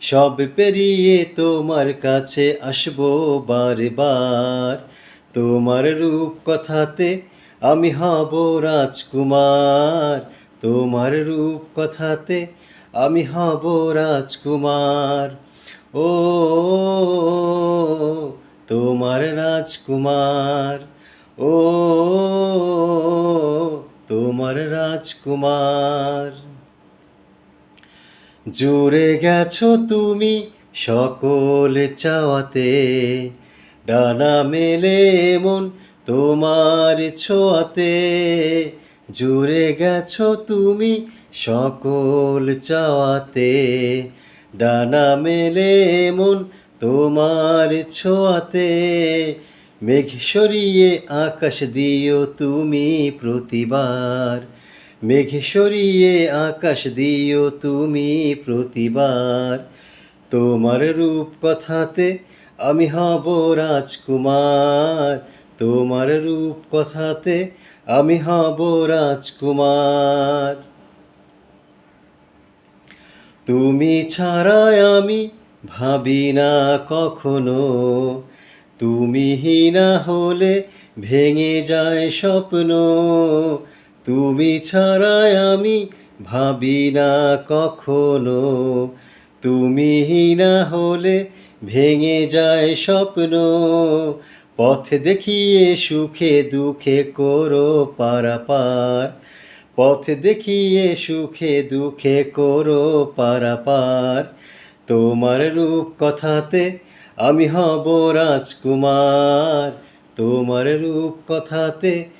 সব পেরিয়ে তোমার কাছে আসব বারে বার তোমার রূপ কথাতে আমি হব রাজকুমার। তোমার রূপ কথাতে আমি হব রাজকুমার। ও, তোমার রাজকুমার। ও, তোমার রাজকুমার। জুড়ে গেছো তুমি সকল চাওয়াতে। ডানা মেলে মন তোমার ছোঁয়াতে। জুড়ে গেছো তুমি সকল চাওয়াতে। ডানা মেলে মন তোমার ছোঁয়াতে। মেঘ সরিয়ে আকাশ দিও তুমি প্রতিবার। মেঘ সরিয়ে আকাশ দিও তুমি প্রতিবার। তোমার রূপ কথাতে আমি হব রাজকুমার। তোমার রূপ কথাতে আমি হব রাজকুমার। তুমি ছাড়াই আমি ভাবি না কখনো। তুমি হিনা হলে ভেঙে যায় স্বপ্ন। তুমি ছাড়াই আমি ভাবি না কখনো। তুমি হিনা হলে ভেঙে যায় স্বপ্ন। পথ দেখিয়ে সুখে দুঃখে করো পারাপার। পথ দেখিয়ে সুখে দুঃখে করো পারাপার। তোমার রূপ কথাতে আমি হব রাজকুমার। তোমার রূপ কথাতে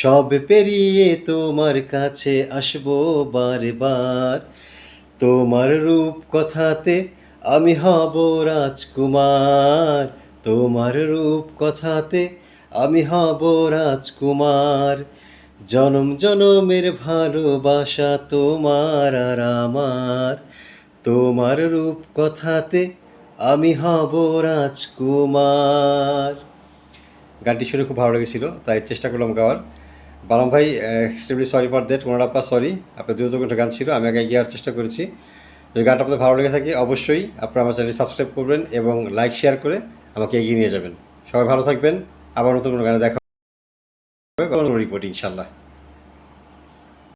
সব পেরিয়ে তোমার কাছে আসব বারবার তোমার রূপ কথাতে আমি হব রাজকুমার। তোমার রূপ কথাতে আমি হব রাজকুমার। জনম জনমের ভালোবাসা তোমার আর আমার। তোমার রূপ কথাতে আমি হব রাজকুমার। গানটি শুনে খুব ভালো লেগেছিল, তাই চেষ্টা করলাম গাওয়ার। বালাম ভাই এক্সট্রিমলি সরি ফর দ্যাট আপা সরি আপনার দ্রুত কোনো গান ছিল, আমি আগে যাওয়ার চেষ্টা করেছি। যদি গানটা আপনাদের ভালো লেগে থাকে, অবশ্যই আপনারা আমার চ্যানেলটি সাবস্ক্রাইব করবেন এবং লাইক শেয়ার করে আমাকে এগিয়ে নিয়ে যাবেন। সবাই ভালো থাকবেন, আবার নতুন কোনো গানে দেখা হবে। রিপোর্ট ইনশাল্লাহ